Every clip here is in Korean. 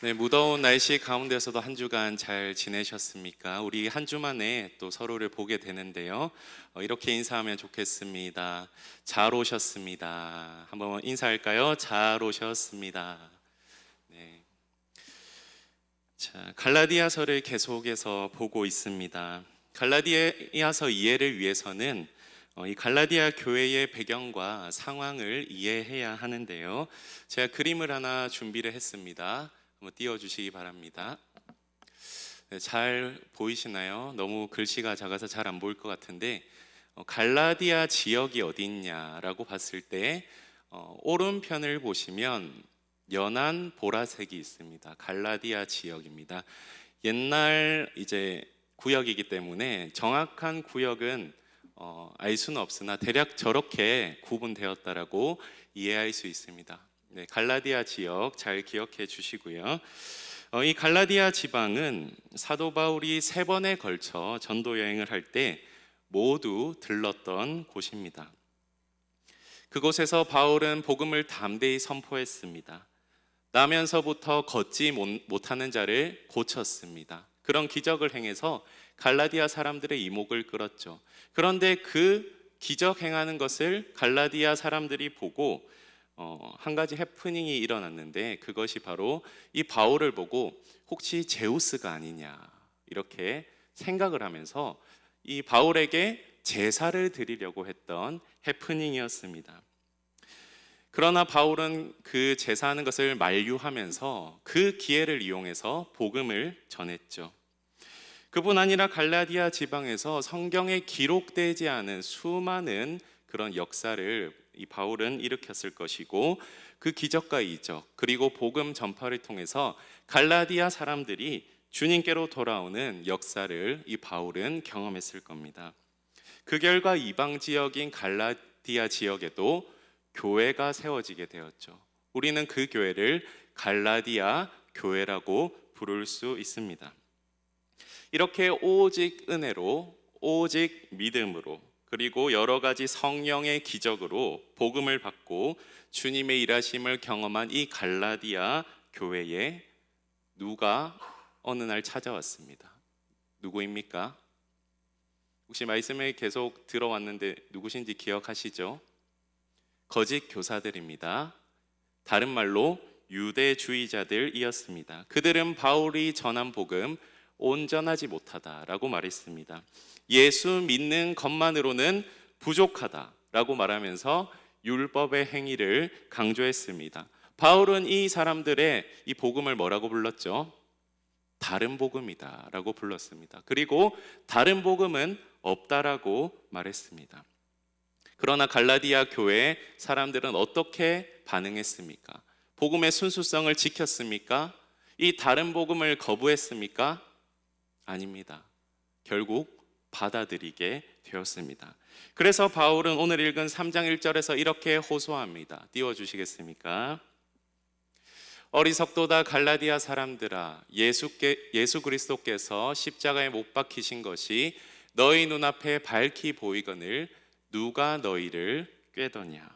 네, 무더운 날씨 가운데서도 한 주간 잘 지내셨습니까? 우리 한 주 만에 또 서로를 보게 되는데요. 어, 이렇게 인사하면 좋겠습니다. 잘 오셨습니다. 한번 인사할까요? 잘 오셨습니다. 네. 자, 갈라디아서를 계속해서 보고 있습니다. 갈라디아서 이해를 위해서는 어, 이 갈라디아 교회의 배경과 상황을 이해해야 하는데요. 제가 그림을 하나 준비를 했습니다. 한번 띄워주시기 바랍니다. 네, 잘 보이시나요? 너무 글씨가 작아서 잘 안 보일 것 같은데 어, 갈라디아 지역이 어디 있냐라고 봤을 때 어, 오른편을 보시면 연한 보라색이 있습니다. 갈라디아 지역입니다. 옛날 이제 구역이기 때문에 정확한 구역은 어, 알 수는 없으나 대략 저렇게 구분되었다라고 이해할 수 있습니다. 네, 갈라디아 지역 잘 기억해 주시고요. 어, 이 갈라디아 지방은 사도 바울이 세 번에 걸쳐 전도 여행을 할 때 모두 들렀던 곳입니다. 그곳에서 바울은 복음을 담대히 선포했습니다. 나면서부터 걷지 못- 못하는 자를 고쳤습니다. 그런 기적을 행해서 갈라디아 사람들의 이목을 끌었죠. 그런데 그 기적 행하는 것을 갈라디아 사람들이 보고 어, 한 가지 해프닝이 일어났는데 그것이 바로 이 바울을 보고 혹시 제우스가 아니냐 이렇게 생각을 하면서 이 바울에게 제사를 드리려고 했던 해프닝이었습니다. 그러나 바울은 그 제사하는 것을 만류하면서 그 기회를 이용해서 복음을 전했죠. 그뿐 아니라 갈라디아 지방에서 성경에 기록되지 않은 수많은 그런 역사를 이 바울은 일으켰을 것이고 그 기적과 이적 그리고 복음 전파를 통해서 갈라디아 사람들이 주님께로 돌아오는 역사를 이 바울은 경험했을 겁니다. 그 결과 이방 지역인 갈라디아 지역에도 교회가 세워지게 되었죠. 우리는 그 교회를 갈라디아 교회라고 부를 수 있습니다. 이렇게 오직 은혜로 오직 믿음으로 그리고 여러 가지 성령의 기적으로 복음을 받고 주님의 일하심을 경험한 이 갈라디아 교회에 누가 어느 날 찾아왔습니다. 누구입니까? 혹시 말씀을 계속 들어왔는데 누구신지 기억하시죠? 거짓 교사들입니다. 다른 말로 유대주의자들이었습니다. 그들은 바울이 전한 복음 온전하지 못하다라고 말했습니다. 예수 믿는 것만으로는 부족하다라고 말하면서 율법의 행위를 강조했습니다. 바울은 이 사람들의 이 복음을 뭐라고 불렀죠? 다른 복음이다라고 불렀습니다. 그리고 다른 복음은 없다라고 말했습니다. 그러나 갈라디아 교회 사람들은 어떻게 반응했습니까? 복음의 순수성을 지켰습니까? 이 다른 복음을 거부했습니까? 아닙니다. 결국 받아들이게 되었습니다. 그래서 바울은 오늘 읽은 3장 1절에서 이렇게 호소합니다. 띄워 주시겠습니까? 어리석도다 갈라디아 사람들아 예수께, 예수 그리스도께서 십자가에 못 박히신 것이 너희 눈앞에 밝히 보이거늘 누가 너희를 꾀더냐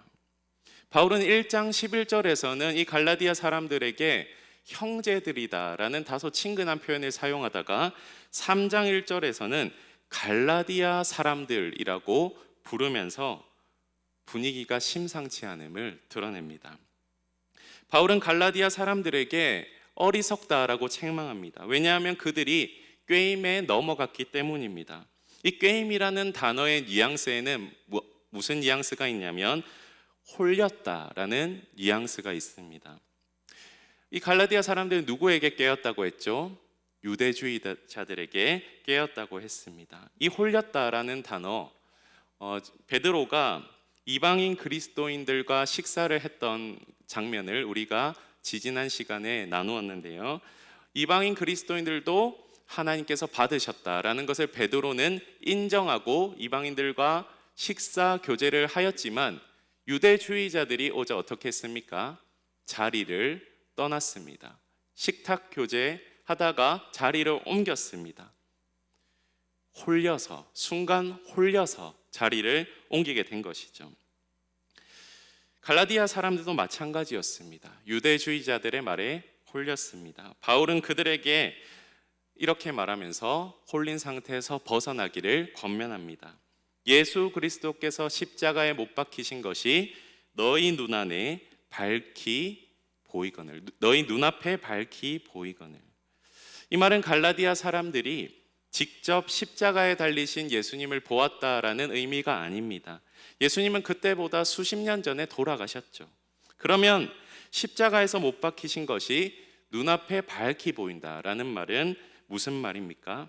바울은 1장 11절에서는 이 갈라디아 사람들에게 형제들이다라는 다소 친근한 표현을 사용하다가 3장 1절에서는 갈라디아 사람들이라고 부르면서 분위기가 심상치 않음을 드러냅니다. 바울은 갈라디아 사람들에게 어리석다라고 책망합니다. 왜냐하면 그들이 꾀임에 넘어갔기 때문입니다. 이 꾀임이라는 단어의 뉘앙스에는 뭐- 무슨 뉘앙스가 있냐면 홀렸다라는 뉘앙스가 있습니다. 이 갈라디아 사람들은 누구에게 깨었다고 했죠? 유대주의자들에게 깨었다고 했습니다. 이 홀렸다라는 단어 어, 베드로가 이방인 그리스도인들과 식사를 했던 장면을 우리가 지지난 시간에 나누었는데요. 이방인 그리스도인들도 하나님께서 받으셨다라는 것을 베드로는 인정하고 이방인들과 식사 교제를 하였지만 유대주의자들이 오자 어떻게 했습니까? 자리를 떠났습니다. 식탁 교제 하다가 자리를 옮겼습니다. 홀려서 순간 홀려서 자리를 옮기게 된 것이죠. 갈라디아 사람들도 마찬가지였습니다. 유대주의자들의 말에 홀렸습니다. 바울은 그들에게 이렇게 말하면서 홀린 상태에서 벗어나기를 권면합니다. 예수 그리스도께서 십자가에 못 박히신 것이 너희 눈 안에 밝히 보이거늘 너희 눈앞에 밝히 보이거늘 이 말은 갈라디아 사람들이 직접 십자가에 달리신 예수님을 보았다라는 의미가 아닙니다. 예수님은 그때보다 수십 년 전에 돌아가셨죠. 그러면 십자가에서 못 박히신 것이 눈앞에 밝히 보인다라는 말은 무슨 말입니까?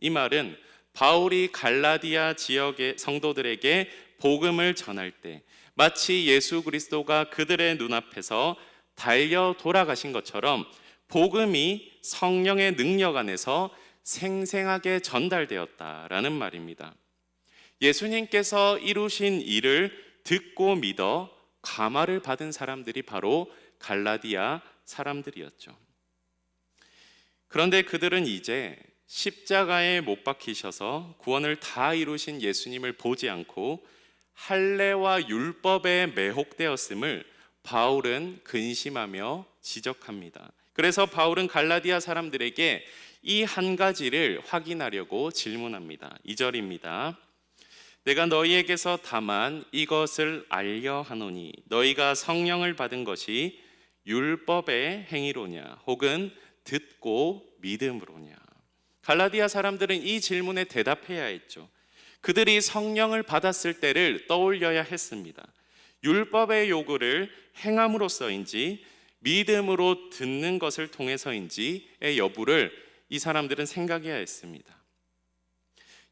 이 말은 바울이 갈라디아 지역의 성도들에게 복음을 전할 때 마치 예수 그리스도가 그들의 눈앞에서 달려 돌아가신 것처럼 복음이 성령의 능력 안에서 생생하게 전달되었다라는 말입니다. 예수님께서 이루신 일을 듣고 믿어 감화를 받은 사람들이 바로 갈라디아 사람들이었죠. 그런데 그들은 이제 십자가에 못 박히셔서 구원을 다 이루신 예수님을 보지 않고 할례와 율법에 매혹되었음을 바울은 근심하며 지적합니다. 그래서 바울은 갈라디아 사람들에게 이 한 가지를 확인하려고 질문합니다. 2절입니다. 내가 너희에게서 다만 이것을 알려 하노니 너희가 성령을 받은 것이 율법의 행위로냐 혹은 듣고 믿음으로냐. 갈라디아 사람들은 이 질문에 대답해야 했죠. 그들이 성령을 받았을 때를 떠올려야 했습니다. 율법의 요구를 행함으로써인지 믿음으로 듣는 것을 통해서인지의 여부를 이 사람들은 생각해야 했습니다.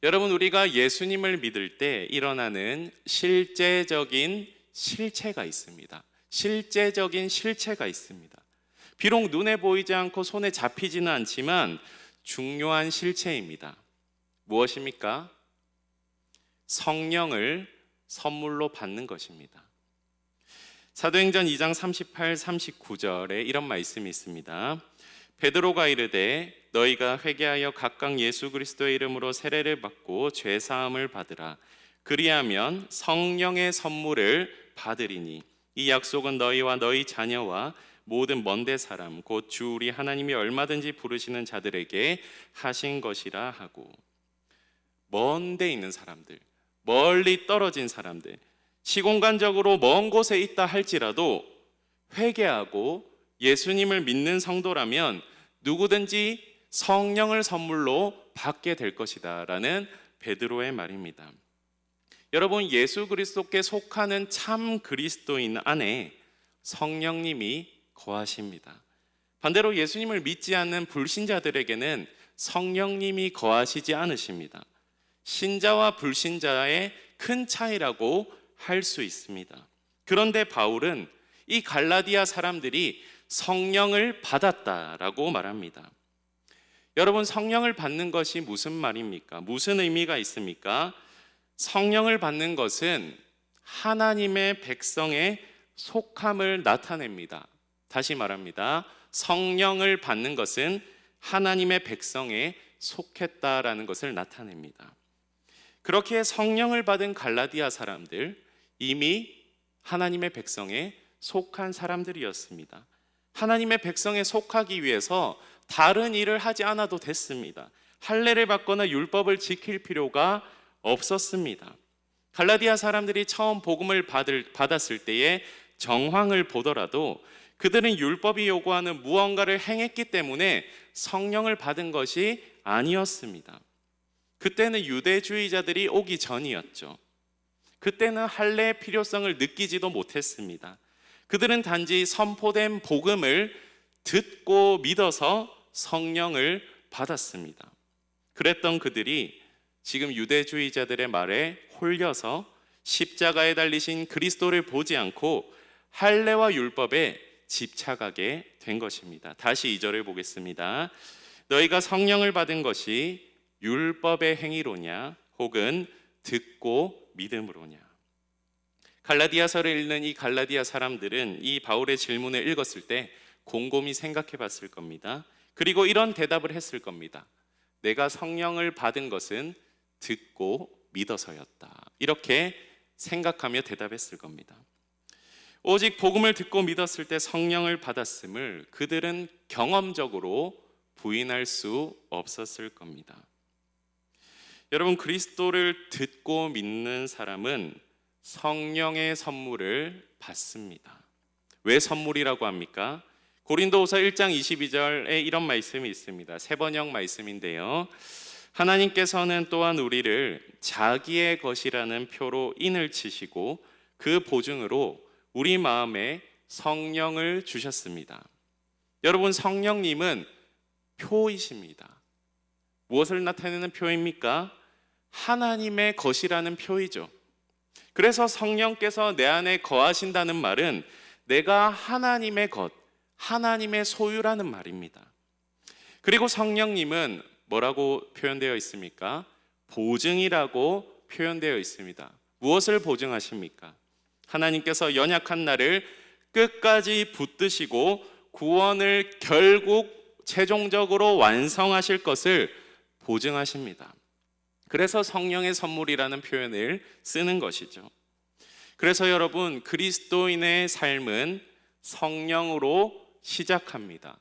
여러분 우리가 예수님을 믿을 때 일어나는 실제적인 실체가 있습니다. 실제적인 실체가 있습니다. 비록 눈에 보이지 않고 손에 잡히지는 않지만 중요한 실체입니다. 무엇입니까? 성령을 선물로 받는 것입니다. 사도행전 2장 38, 39절에 이런 말씀이 있습니다. 베드로가 이르되 너희가 회개하여 각각 예수 그리스도의 이름으로 세례를 받고 죄 사함을 받으라. 그리하면 성령의 선물을 받으리니 이 약속은 너희와 너희 자녀와 모든 먼데 사람 곧 주 우리 하나님이 얼마든지 부르시는 자들에게 하신 것이라 하고 먼데 있는 사람들 멀리 떨어진 사람들 시공간적으로 먼 곳에 있다 할지라도 회개하고 예수님을 믿는 성도라면 누구든지 성령을 선물로 받게 될 것이다라는 베드로의 말입니다. 여러분 예수 그리스도께 속하는 참 그리스도인 안에 성령님이 거하십니다. 반대로 예수님을 믿지 않는 불신자들에게는 성령님이 거하시지 않으십니다. 신자와 불신자의 큰 차이라고 할 수 있습니다. 그런데 바울은 이 갈라디아 사람들이 성령을 받았다라고 말합니다. 여러분 성령을 받는 것이 무슨 말입니까? 무슨 의미가 있습니까? 성령을 받는 것은 하나님의 백성의 속함을 나타냅니다. 다시 말합니다. 성령을 받는 것은 하나님의 백성에 속했다라는 것을 나타냅니다. 그렇게 성령을 받은 갈라디아 사람들 이미 하나님의 백성에 속한 사람들이었습니다. 하나님의 백성에 속하기 위해서 다른 일을 하지 않아도 됐습니다. 할례를 받거나 율법을 지킬 필요가 없었습니다. 갈라디아 사람들이 처음 복음을 받을, 받았을 때에 정황을 보더라도 그들은 율법이 요구하는 무언가를 행했기 때문에 성령을 받은 것이 아니었습니다. 그때는 유대주의자들이 오기 전이었죠. 그때는 할례의 필요성을 느끼지도 못했습니다. 그들은 단지 선포된 복음을 듣고 믿어서 성령을 받았습니다. 그랬던 그들이 지금 유대주의자들의 말에 홀려서 십자가에 달리신 그리스도를 보지 않고 할례와 율법에 집착하게 된 것입니다. 다시 이 절을 보겠습니다. 너희가 성령을 받은 것이 율법의 행위로냐 혹은 듣고 믿음으로냐. 갈라디아서를 읽는 이 갈라디아 사람들은 이 바울의 질문을 읽었을 때 곰곰이 생각해 봤을 겁니다. 그리고 이런 대답을 했을 겁니다. 내가 성령을 받은 것은 듣고 믿어서였다. 이렇게 생각하며 대답했을 겁니다. 오직 복음을 듣고 믿었을 때 성령을 받았음을 그들은 경험적으로 부인할 수 없었을 겁니다. 여러분 그리스도를 듣고 믿는 사람은 성령의 선물을 받습니다. 왜 선물이라고 합니까? 고린도후서 1장 22절에 이런 말씀이 있습니다. 세 번역 말씀인데요. 하나님께서는 또한 우리를 자기의 것이라는 표로 인을 치시고 그 보증으로 우리 마음에 성령을 주셨습니다. 여러분 성령님은 표이십니다. 무엇을 나타내는 표입니까? 하나님의 것이라는 표이죠. 그래서 성령께서 내 안에 거하신다는 말은 내가 하나님의 것, 하나님의 소유라는 말입니다. 그리고 성령님은 뭐라고 표현되어 있습니까? 보증이라고 표현되어 있습니다. 무엇을 보증하십니까? 하나님께서 연약한 나를 끝까지 붙드시고 구원을 결국 최종적으로 완성하실 것을 보증하십니다. 그래서 성령의 선물이라는 표현을 쓰는 것이죠. 그래서 여러분 그리스도인의 삶은 성령으로 시작합니다.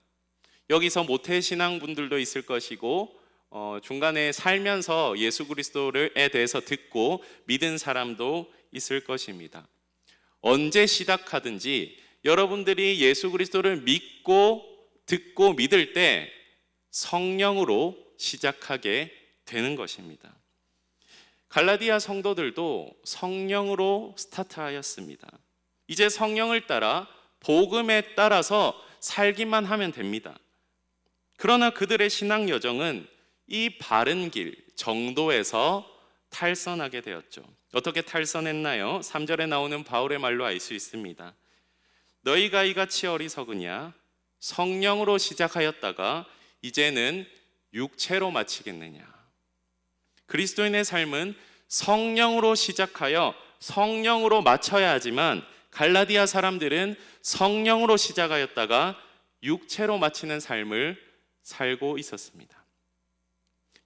여기서 모태 신앙 분들도 있을 것이고 어, 중간에 살면서 예수 그리스도에 대해서 듣고 믿은 사람도 있을 것입니다. 언제 시작하든지 여러분들이 예수 그리스도를 믿고 듣고 믿을 때 성령으로 시작하게 되는 것입니다. 갈라디아 성도들도 성령으로 스타트하였습니다. 이제 성령을 따라 복음에 따라서 살기만 하면 됩니다. 그러나 그들의 신앙 여정은 이 바른 길 정도에서 탈선하게 되었죠. 어떻게 탈선했나요? 3절에 나오는 바울의 말로 알 수 있습니다. 너희가 이같이 어리석으냐? 성령으로 시작하였다가 이제는 육체로 마치겠느냐? 그리스도인의 삶은 성령으로 시작하여 성령으로 마쳐야 하지만 갈라디아 사람들은 성령으로 시작하였다가 육체로 마치는 삶을 살고 있었습니다.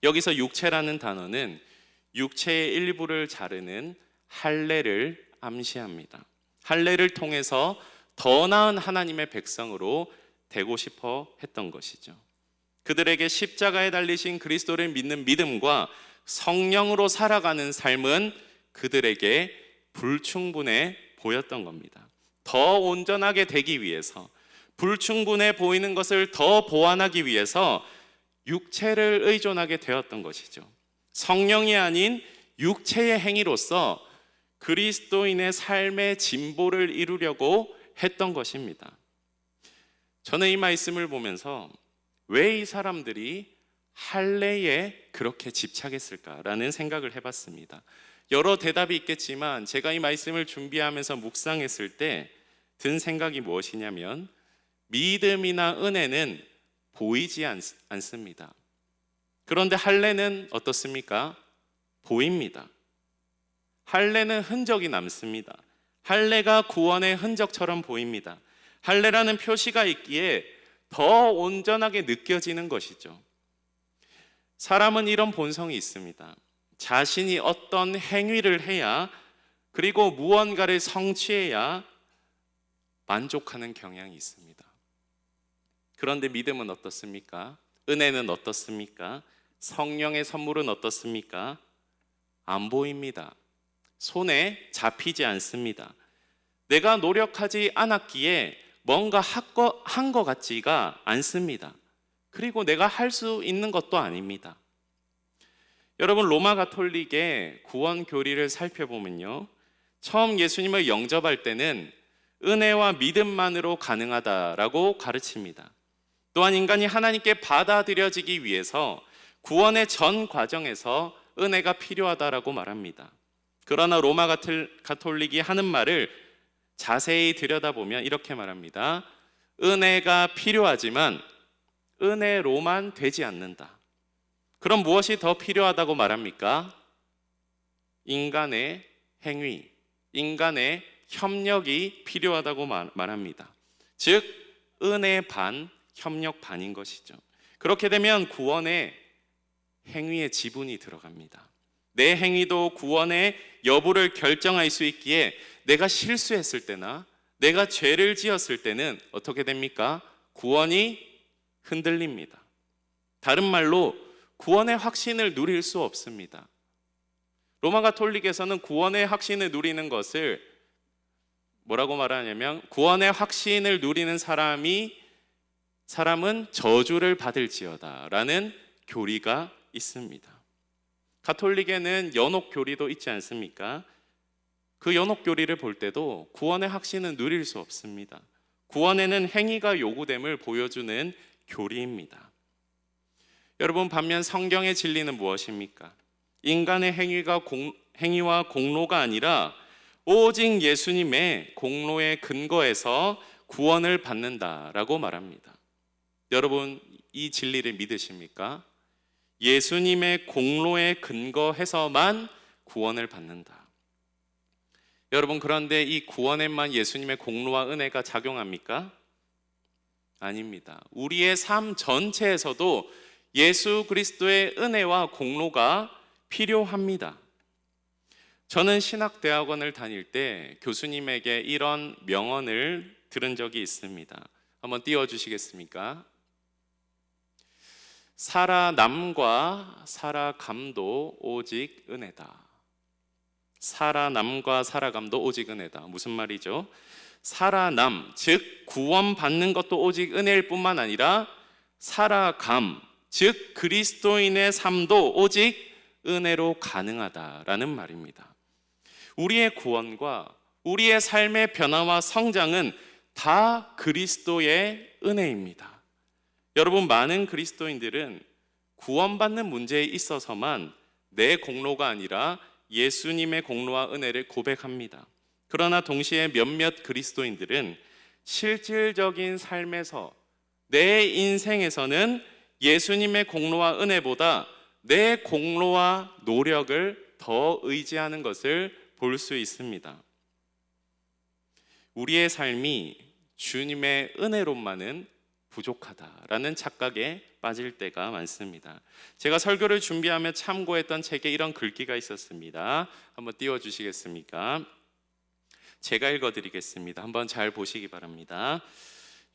여기서 육체라는 단어는 육체의 일부를 자르는 할례를 암시합니다. 할례를 통해서 더 나은 하나님의 백성으로 되고 싶어 했던 것이죠. 그들에게 십자가에 달리신 그리스도를 믿는 믿음과 성령으로 살아가는 삶은 그들에게 불충분해 보였던 겁니다. 더 온전하게 되기 위해서 불충분해 보이는 것을 더 보완하기 위해서 육체를 의존하게 되었던 것이죠. 성령이 아닌 육체의 행위로서 그리스도인의 삶의 진보를 이루려고 했던 것입니다. 저는 이 말씀을 보면서 왜 이 사람들이 할례에 그렇게 집착했을까라는 생각을 해봤습니다. 여러 대답이 있겠지만 제가 이 말씀을 준비하면서 묵상했을 때 든 생각이 무엇이냐면 믿음이나 은혜는 보이지 않, 않습니다. 그런데 할례는 어떻습니까? 보입니다. 할례는 흔적이 남습니다. 할례가 구원의 흔적처럼 보입니다. 할례라는 표시가 있기에 더 온전하게 느껴지는 것이죠. 사람은 이런 본성이 있습니다. 자신이 어떤 행위를 해야 그리고 무언가를 성취해야 만족하는 경향이 있습니다. 그런데 믿음은 어떻습니까? 은혜는 어떻습니까? 성령의 선물은 어떻습니까? 안 보입니다. 손에 잡히지 않습니다. 내가 노력하지 않았기에 뭔가 한 것 같지가 않습니다. 그리고 내가 할 수 있는 것도 아닙니다. 여러분 로마 가톨릭의 구원 교리를 살펴보면요. 처음 예수님을 영접할 때는 은혜와 믿음만으로 가능하다라고 가르칩니다. 또한 인간이 하나님께 받아들여지기 위해서 구원의 전 과정에서 은혜가 필요하다라고 말합니다. 그러나 로마 가톨릭이 하는 말을 자세히 들여다보면 이렇게 말합니다. 은혜가 필요하지만 은혜로만 되지 않는다. 그럼 무엇이 더 필요하다고 말합니까? 인간의 행위, 인간의 협력이 필요하다고 말합니다. 즉, 은혜 반, 협력 반인 것이죠. 그렇게 되면 구원의 행위의 지분이 들어갑니다. 내 행위도 구원의 여부를 결정할 수 있기에 내가 실수했을 때나 내가 죄를 지었을 때는 어떻게 됩니까? 구원이 흔들립니다. 다른 말로 구원의 확신을 누릴 수 없습니다. 로마 가톨릭에서는 구원의 확신을 누리는 것을 뭐라고 말하냐면 구원의 확신을 누리는 사람이 사람은 저주를 받을지어다라는 교리가 있습니다. 가톨릭에는 연옥 교리도 있지 않습니까? 그 연옥 교리를 볼 때도 구원의 확신은 누릴 수 없습니다. 구원에는 행위가 요구됨을 보여주는 교리입니다. 여러분 반면 성경의 진리는 무엇입니까? 인간의 행위가 공, 행위와 공로가 아니라 오직 예수님의 공로의 근거에서 구원을 받는다라고 말합니다. 여러분 이 진리를 믿으십니까? 예수님의 공로에 근거해서만 구원을 받는다. 여러분 그런데 이 구원에만 예수님의 공로와 은혜가 작용합니까? 아닙니다. 우리의 삶 전체에서도 예수 그리스도의 은혜와 공로가 필요합니다. 저는 신학대학원을 다닐 때 교수님에게 이런 명언을 들은 적이 있습니다. 한번 띄워 주시겠습니까? 살아남과 살아감도 오직 은혜다. 살아남과 살아감도 오직 은혜다. 무슨 말이죠? 살아남, 즉 구원받는 것도 오직 은혜일 뿐만 아니라 살아감, 즉 그리스도인의 삶도 오직 은혜로 가능하다라는 말입니다. 우리의 구원과 우리의 삶의 변화와 성장은 다 그리스도의 은혜입니다. 여러분 많은 그리스도인들은 구원받는 문제에 있어서만 내 공로가 아니라 예수님의 공로와 은혜를 고백합니다. 그러나 동시에 몇몇 그리스도인들은 실질적인 삶에서 내 인생에서는 예수님의 공로와 은혜보다 내 공로와 노력을 더 의지하는 것을 볼 수 있습니다. 우리의 삶이 주님의 은혜로만은 부족하다라는 착각에 빠질 때가 많습니다. 제가 설교를 준비하며 참고했던 책에 이런 글귀가 있었습니다. 한번 띄워 주시겠습니까? 제가 읽어 드리겠습니다. 한번 잘 보시기 바랍니다.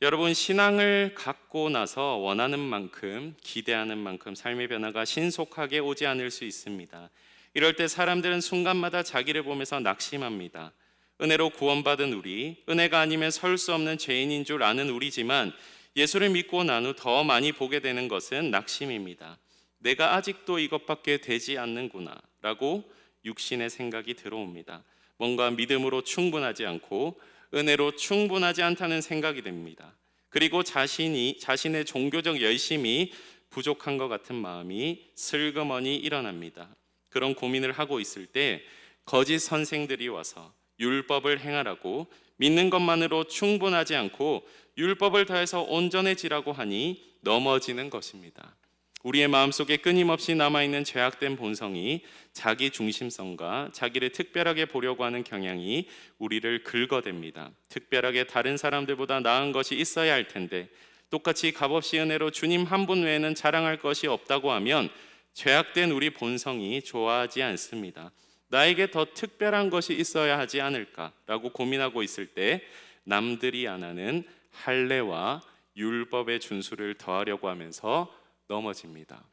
여러분 신앙을 갖고 나서 원하는 만큼 기대하는 만큼 삶의 변화가 신속하게 오지 않을 수 있습니다. 이럴 때 사람들은 순간마다 자기를 보면서 낙심합니다. 은혜로 구원받은 우리, 은혜가 아니면 설 수 없는 죄인인 줄 아는 우리지만 예수를 믿고 난 후 더 많이 보게 되는 것은 낙심입니다. 내가 아직도 이것밖에 되지 않는구나 라고 육신의 생각이 들어옵니다. 뭔가 믿음으로 충분하지 않고 은혜로 충분하지 않다는 생각이 듭니다. 그리고 자신이 자신의 종교적 열심이 부족한 것 같은 마음이 슬그머니 일어납니다. 그런 고민을 하고 있을 때 거짓 선생들이 와서 율법을 행하라고 믿는 것만으로 충분하지 않고 율법을 다해서 온전해지라고 하니 넘어지는 것입니다. 우리의 마음속에 끊임없이 남아있는 죄악된 본성이 자기 중심성과 자기를 특별하게 보려고 하는 경향이 우리를 긁어댑니다. 특별하게 다른 사람들보다 나은 것이 있어야 할 텐데 똑같이 값없이 은혜로 주님 한 분 외에는 자랑할 것이 없다고 하면 죄악된 우리 본성이 좋아하지 않습니다. 나에게 더 특별한 것이 있어야 하지 않을까라고 고민하고 있을 때 남들이 안 하는 할례와 율법의 준수를 더하려고 하면서 넘어집니다.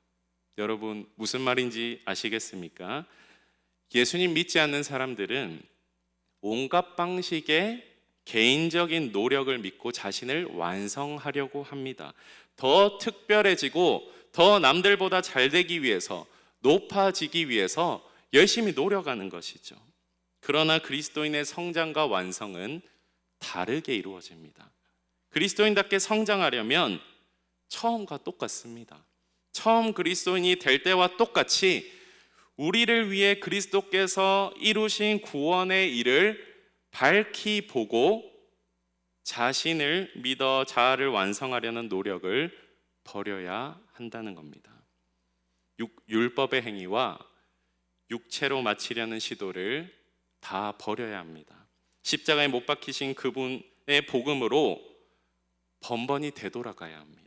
여러분 무슨 말인지 아시겠습니까? 예수님 믿지 않는 사람들은 온갖 방식의 개인적인 노력을 믿고 자신을 완성하려고 합니다. 더 특별해지고 더 남들보다 잘 되기 위해서 높아지기 위해서 열심히 노력하는 것이죠. 그러나 그리스도인의 성장과 완성은 다르게 이루어집니다. 그리스도인답게 성장하려면 처음과 똑같습니다. 처음 그리스도인이 될 때와 똑같이 우리를 위해 그리스도께서 이루신 구원의 일을 밝히 보고 자신을 믿어 자아를 완성하려는 노력을 버려야 한다는 겁니다. 율법의 행위와 육체로 마치려는 시도를 다 버려야 합니다. 십자가에 못 박히신 그분의 복음으로 번번이 되돌아가야 합니다.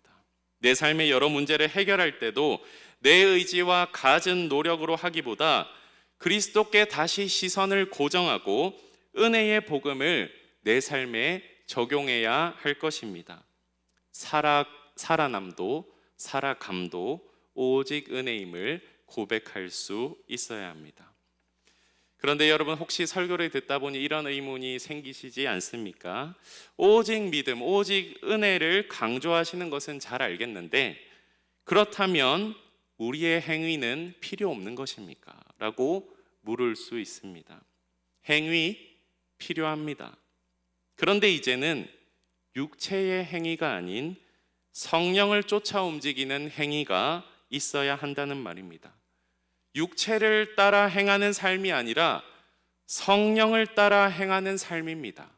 내 삶의 여러 문제를 해결할 때도 내 의지와 갖은 노력으로 하기보다 그리스도께 다시 시선을 고정하고 은혜의 복음을 내 삶에 적용해야 할 것입니다. 살아 살아남도 살아감도 오직 은혜임을 고백할 수 있어야 합니다. 그런데 여러분 혹시 설교를 듣다 보니 이런 의문이 생기시지 않습니까? 오직 믿음, 오직 은혜를 강조하시는 것은 잘 알겠는데 그렇다면 우리의 행위는 필요 없는 것입니까? 라고 물을 수 있습니다. 행위 필요합니다. 그런데 이제는 육체의 행위가 아닌 성령을 쫓아 움직이는 행위가 있어야 한다는 말입니다. 육체를 따라 행하는 삶이 아니라 성령을 따라 행하는 삶입니다.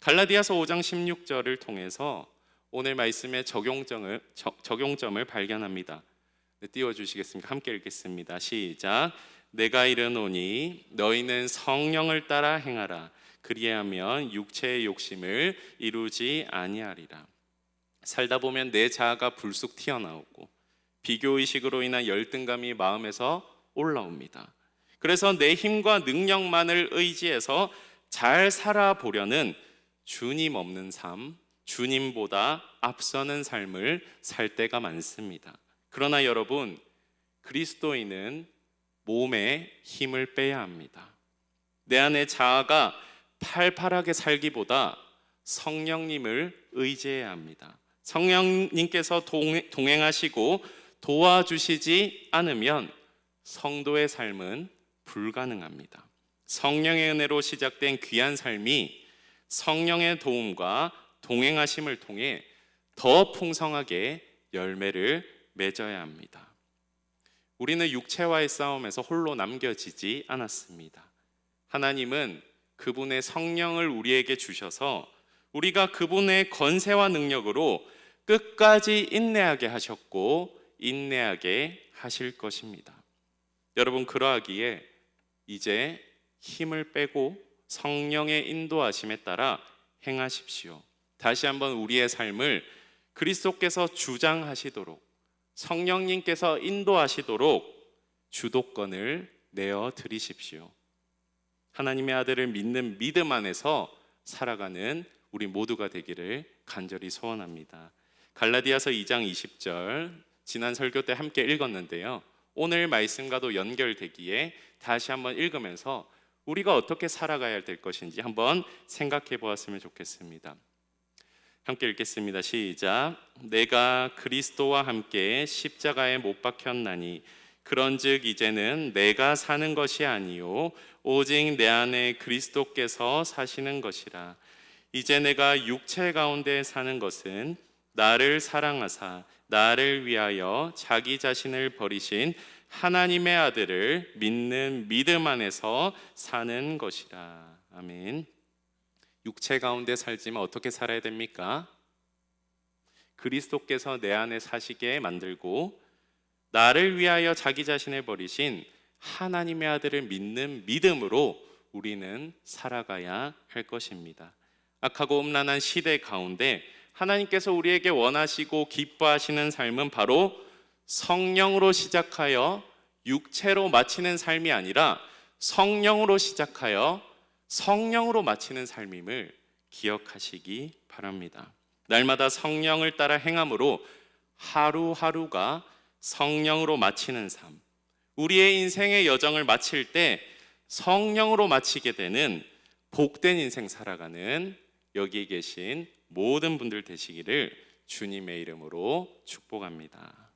갈라디아서 5장 16절을 통해서 오늘 말씀의 적용점을 적- 적용점을 발견합니다. 네, 띄워 주시겠습니까? 함께 읽겠습니다. 시작. 내가 이르노니 너희는 성령을 따라 행하라. 그리하면 육체의 욕심을 이루지 아니하리라. 살다 보면 내 자아가 불쑥 튀어나오고 비교 의식으로 인한 열등감이 마음에서 올라옵니다. 그래서 내 힘과 능력만을 의지해서 잘 살아보려는 주님 없는 삶, 주님보다 앞서는 삶을 살 때가 많습니다. 그러나 여러분, 그리스도인은 몸에 힘을 빼야 합니다. 내 안에 자아가 팔팔하게 살기보다 성령님을 의지해야 합니다. 성령님께서 동- 동행하시고 도와주시지 않으면 성도의 삶은 불가능합니다. 성령의 은혜로 시작된 귀한 삶이 성령의 도움과 동행하심을 통해 더 풍성하게 열매를 맺어야 합니다. 우리는 육체와의 싸움에서 홀로 남겨지지 않았습니다. 하나님은 그분의 성령을 우리에게 주셔서 우리가 그분의 건세와 능력으로 끝까지 인내하게 하셨고 인내하게 하실 것입니다. 여러분 그러하기에 이제 힘을 빼고 성령의 인도하심에 따라 행하십시오. 다시 한번 우리의 삶을 그리스도께서 주장하시도록 성령님께서 인도하시도록 주도권을 내어 드리십시오. 하나님의 아들을 믿는 믿음 안에서 살아가는 우리 모두가 되기를 간절히 소원합니다. 갈라디아서 2장 20절 지난 설교 때 함께 읽었는데요. 오늘 말씀과도 연결되기에 다시 한번 읽으면서 우리가 어떻게 살아가야 될 것인지 한번 생각해 보았으면 좋겠습니다. 함께 읽겠습니다. 시작. 내가 그리스도와 함께 십자가에 못 박혔나니 그런즉 이제는 내가 사는 것이 아니요 오직 내 안에 그리스도께서 사시는 것이라. 이제 내가 육체 가운데 사는 것은 나를 사랑하사 나를 위하여 자기 자신을 버리신 하나님의 아들을 믿는 믿음 안에서 사는 것이라. 아멘. 육체 가운데 살지만 어떻게 살아야 됩니까? 그리스도께서 내 안에 사시게 만들고 나를 위하여 자기 자신을 버리신 하나님의 아들을 믿는 믿음으로 우리는 살아가야 할 것입니다. 악하고 음란한 시대 가운데 하나님께서 우리에게 원하시고 기뻐하시는 삶은 바로 성령으로 시작하여 육체로 마치는 삶이 아니라 성령으로 시작하여 성령으로 마치는 삶임을 기억하시기 바랍니다. 날마다 성령을 따라 행함으로 하루하루가 성령으로 마치는 삶. 우리의 인생의 여정을 마칠 때 성령으로 마치게 되는 복된 인생 살아가는 여기 계신 모든 분들 되시기를 주님의 이름으로 축복합니다.